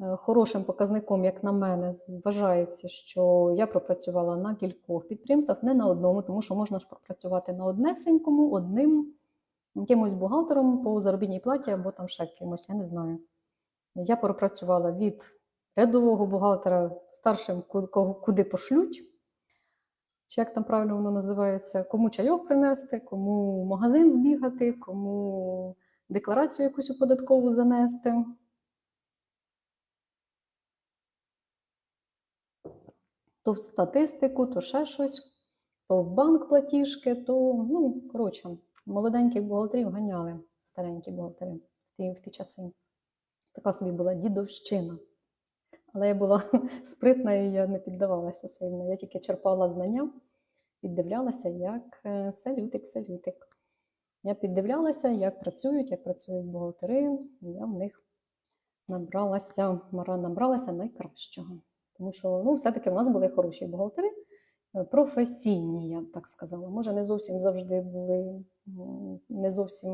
Е, Хорошим показником, як на мене, вважається, що я пропрацювала на кількох підприємствах, не на одному, тому що можна ж пропрацювати на однесенькому, одним якимось бухгалтером по заробітній платі або там ще кимось, я не знаю. Я пропрацювала від рядового бухгалтера старшим, куди пошлють, чи як там правильно воно називається, кому чайок принести, кому магазин збігати, кому декларацію якусь у податкову занести. То в статистику, то ще щось, то в банк платіжки, то, ну, коротше, молоденьких бухгалтерів ганяли, старенькі бухгалтери в ті, в ті часи. Така собі була дідовщина. Але я була спритна і я не піддавалася сильно. Я тільки черпала знання, піддивлялася, як е, салютик, салютик. Я піддивлялася, як працюють, як працюють бухгалтери. Я в них набралася, набралася найкращого. Тому що ну, все-таки в нас були хороші бухгалтери, е, професійні, я б так сказала. Може, не зовсім завжди були, не зовсім,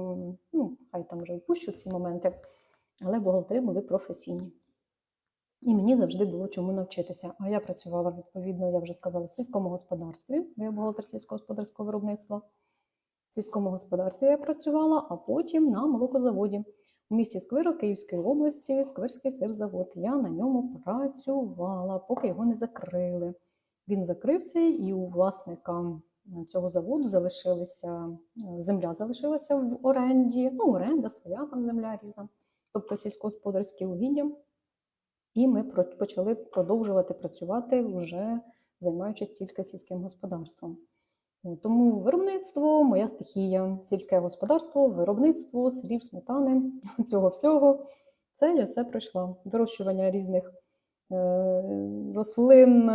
ну, хай там вже впущу ці моменти, але бухгалтери були професійні. І мені завжди було чому навчитися. А я працювала, відповідно, я вже сказала, в сільському господарстві, я бухгалтер сільськогосподарського виробництва. В сільському господарстві я працювала, а потім на молокозаводі у місті Сквиро Київської області, Сквирський сирзавод. Я на ньому працювала, поки його не закрили. Він закрився, і у власника цього заводу залишилася земля, залишилася в оренді. Ну, оренда, своя там земля різна, тобто сільськогосподарські угіддя. І ми почали продовжувати працювати, вже займаючись тільки сільським господарством. Тому виробництво, моя стихія, сільське господарство, виробництво, сирів, сметани, цього всього. Це я все пройшла. Вирощування різних е, рослин,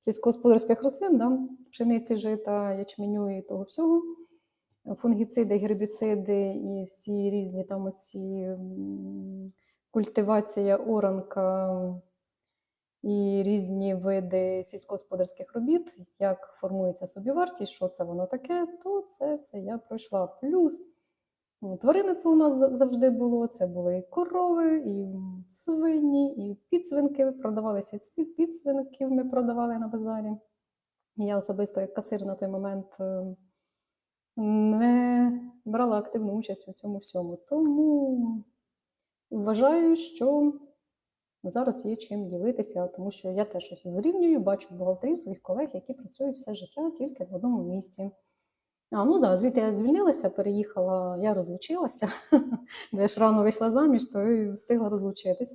сільськогосподарських рослин, да, пшениці, жита, ячменю і того всього. Фунгіциди, гербіциди і всі різні там оці культивація, оранка і різні види сільськогосподарських робіт, як формується собівартість, що це воно таке, то це все я пройшла. Плюс ну, тваринництво у нас завжди було. Це були і корови, і свині, і підсвинки. Продавалися ці підсвинків, ми продавали на базарі. Я особисто, як касир на той момент, е, не брала активну участь у цьому всьому. Тому вважаю, що зараз є чим ділитися, тому що я теж щось зрівнюю, бачу бухгалтерів своїх колег, які працюють все життя тільки в одному місці. А, ну да, звідти я звільнилася, переїхала, я розлучилася, бо я ж рано вийшла заміж, то і встигла розлучитися.